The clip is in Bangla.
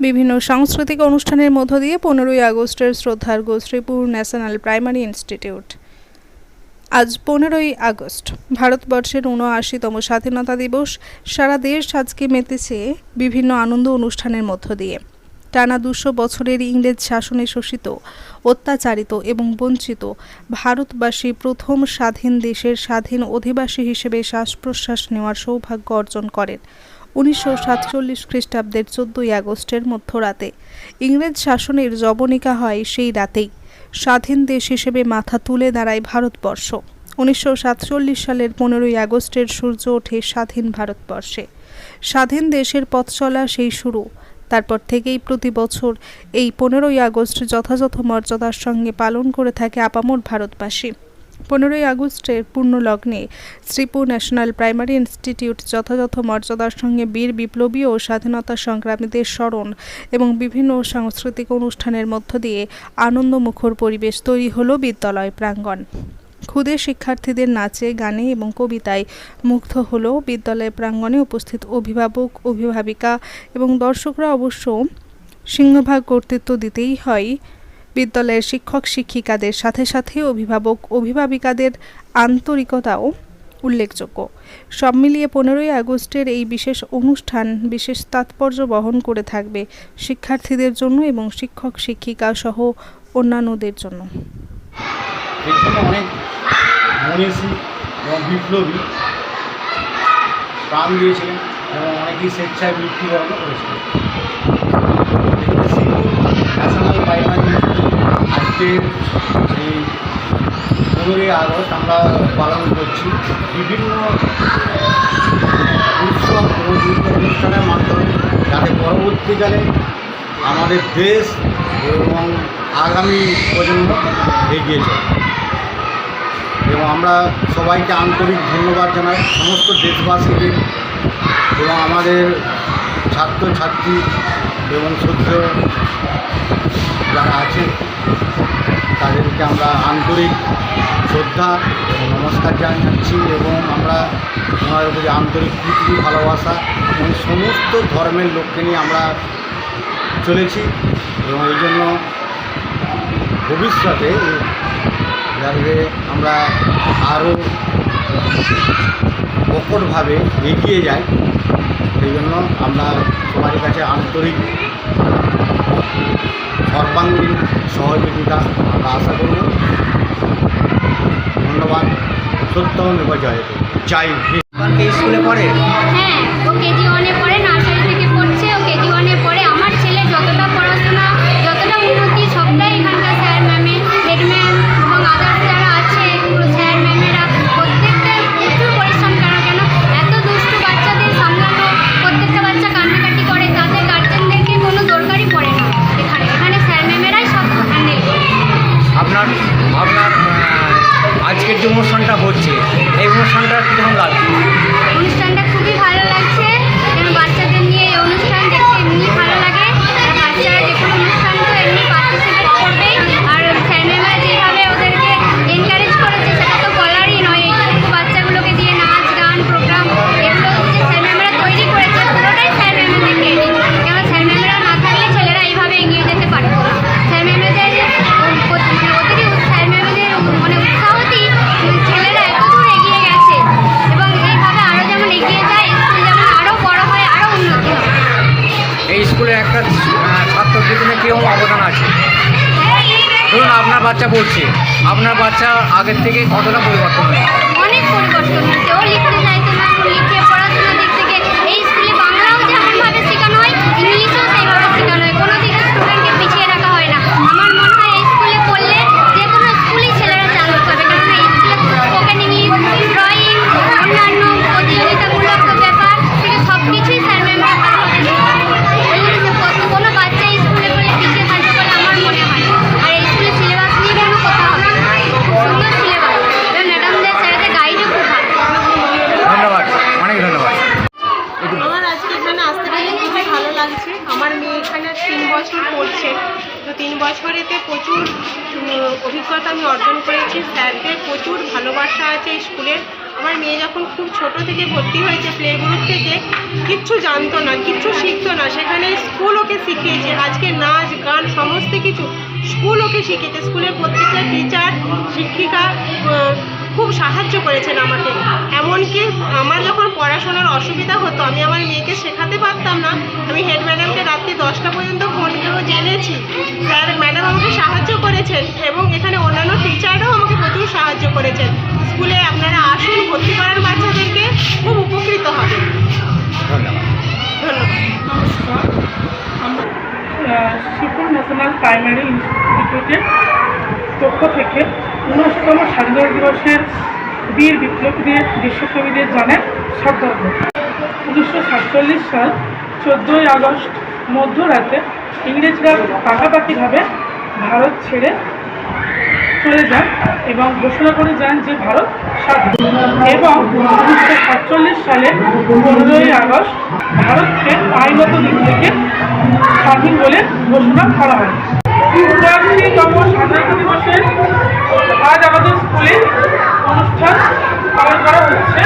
বিভিন্ন সাংস্কৃতিক অনুষ্ঠানের মধ্য দিয়ে পনেরোই আগস্টের শ্রদ্ধার্ঘ শ্রীপুর ন্যাশনাল প্রাইমারি ইনস্টিটিউট। আজ পনেরোই আগস্ট, ভারতবর্ষের উনআশিতম স্বাধীনতা দিবস। সারা দেশ আজকে মেতেছে বিভিন্ন আনন্দ অনুষ্ঠানের মধ্য দিয়ে। টানা দুশো বছরের ইংরেজ শাসনে শোষিত, অত্যাচারিত এবং বঞ্চিত ভারতবাসী প্রথম স্বাধীন দেশের স্বাধীন অধিবাসী হিসেবে শ্বাস প্রশ্বাস নেওয়ার সৌভাগ্য অর্জন করেন। উনিশশো সাতচল্লিশ খ্রিস্টাব্দের চোদ্দই আগস্টের মধ্যরাতে ইংরেজ শাসনের জবনিকা হয় সেই রাতেই। স্বাধীন দেশ হিসেবে মাথা তুলে দাঁড়ায় ভারতবর্ষ। উনিশশো সাতচল্লিশ সালের পনেরোই আগস্টের সূর্য ওঠে স্বাধীন ভারতবর্ষে। স্বাধীন দেশের পথ চলা সেই শুরু। তারপর থেকেই প্রতি বছর এই পনেরোই আগস্ট যথাযথ মর্যাদার সঙ্গে পালন করে থাকে আপামর ভারতবাসী। পনেরোই আগস্টের পূর্ণ লগ্নে শ্রীপুর ন্যাশনাল প্রাইমারি ইনস্টিটিউট যথাযথ মর্যাদার সঙ্গে বীর বিপ্লবী ও স্বাধীনতা সংগ্রামীদের স্মরণ এবং বিভিন্ন সাংস্কৃতিক অনুষ্ঠানের মধ্য দিয়ে আনন্দমুখর পরিবেশ তৈরি হলো বিদ্যালয় প্রাঙ্গণ। ক্ষুদে শিক্ষার্থীদের নাচে, গানে এবং কবিতায় মুগ্ধ হলো বিদ্যালয় প্রাঙ্গণে উপস্থিত অভিভাবক, অভিভাবিকা এবং দর্শকরা অবশ্য সিংহভাগ কর্তৃত্ব দিতেই হয়। বিদ্যালয়ের শিক্ষক শিক্ষিকাদের সাথে সাথে অভিভাবক অভিভাবিকাদের আন্তরিকতাও উল্লেখযোগ্য। সব মিলিয়ে পনেরোই আগস্টের এই বিশেষ অনুষ্ঠান বিশেষ তাৎপর্য বহন করে থাকবে শিক্ষার্থীদের জন্য এবং শিক্ষক শিক্ষিকা সহ অন্যান্যদের জন্য। প্রাণ দিয়েছিলেন এবং অনেকেই স্বেচ্ছায় মৃত্যুবরণ করেছিলেন এখানে সিঙ্গুর ন্যাশনাল প্রাইমারি আজকের এই পনেরোই আগস্ট আমরা পালন করছি। বিভিন্ন উৎসব এবং বিভিন্ন অনুষ্ঠানের মাধ্যমে যাতে পরবর্তীকালে আমাদের দেশ এবং আগামী প্রজন্ম এগিয়ে চলে। এবং আমরা সবাইকে আন্তরিক ধন্যবাদ জানাই সমস্ত দেশবাসীকে এবং আমাদের ছাত্রছাত্রী এবং সদ্য যারা আছে তাদেরকে আমরা আন্তরিক শ্রদ্ধা এবং নমস্কার জানাচ্ছি এবং আমরা ওনাদের প্রতি আন্তরিক প্রীতি, ভালোবাসা এবং সমস্ত ধর্মের লোককে নিয়ে আমরা চলেছি এবং এই জন্য ভবিষ্যতে যাতে আমরা আরও প্রকটভাবে এগিয়ে যাই, সেই জন্য আমরা সবার কাছে আন্তরিক সর্বাঙ্গীন সহযোগিতা আমরা আশা করব। ধন্যবাদ। সত্যম এব চাই জয় হিন্দ। স্কুলে পড়ে? হ্যাঁ ও কেজি ওয়ানে পড়ে নার্সারি অনুষ্ঠানটা হচ্ছে। ধরুন আপনার বাচ্চা পড়ছে আপনার বাচ্চা আগের থেকে কতটা পরিবর্তন অনেক পরিবর্তন হয়েছে। তিন বছরেতে প্রচুর অভিজ্ঞতা আমি অর্জন করেছি। স্যারদের প্রচুর ভালোবাসা আছে স্কুলের আমার মেয়ে যখন খুব ছোট থেকে ভর্তি হয়েছে প্লে গ্রুপ থেকে, কিচ্ছু জানতো না, কিচ্ছু শিখতো না। সেখানে স্কুল ওকে শিখিয়েছে, আজকে নাচ, গান, সমস্ত কিছু স্কুল ওকে শিখিয়েছে। স্কুলের প্রত্যেকটা টিচার, শিক্ষিকা খুব সাহায্য করেছেন আমাকে। এমনকি আমার যখন পড়াশোনার অসুবিধা হতো আমি আমার মেয়েকে শেখাতে পারতাম না। আমি হেড ম্যাডামকে রাত্রি দশটা পর্যন্ত ফোন করেও জেনেছি। স্যার ম্যাডাম আমাকে সাহায্য করেছেন এবং এখানে অন্যান্য টিচাররাও আমাকে প্রচুর সাহায্য করেছেন। স্কুলে আপনারা আসুন ভর্তি করার বাচ্চাদেরকে খুব উপকৃত হবে। ধন্যবাদ। ধন্যবাদ। নমস্কার। আমরা শিবপুর ন্যাশনাল প্রাইমারি ইনস্টিটিউটের পক্ষ থেকে উনআশিতম স্বাধীনতা দিবসের বীর বিপ্লবীদের দেশপ্রেমীদের জানায় শ্রদ্ধার্ঘ উনিশশো সাতচল্লিশ সাল চোদ্দোই আগস্ট মধ্যরাতে ইংরেজরা পাকাপাকিভাবে ভারত ছেড়ে চলে যান এবং ঘোষণা করে যান যে ভারত স্বাধীন। এবং উনিশশো সাতচল্লিশ সালে পনেরোই আগস্ট ভারতকে আইনত দিক থেকে স্বাধীন বলে ঘোষণা করা হয়। তম স্বাধীনতা দিবসে আজ আমাদের স্কুলে অনুষ্ঠান পালন করা হচ্ছে।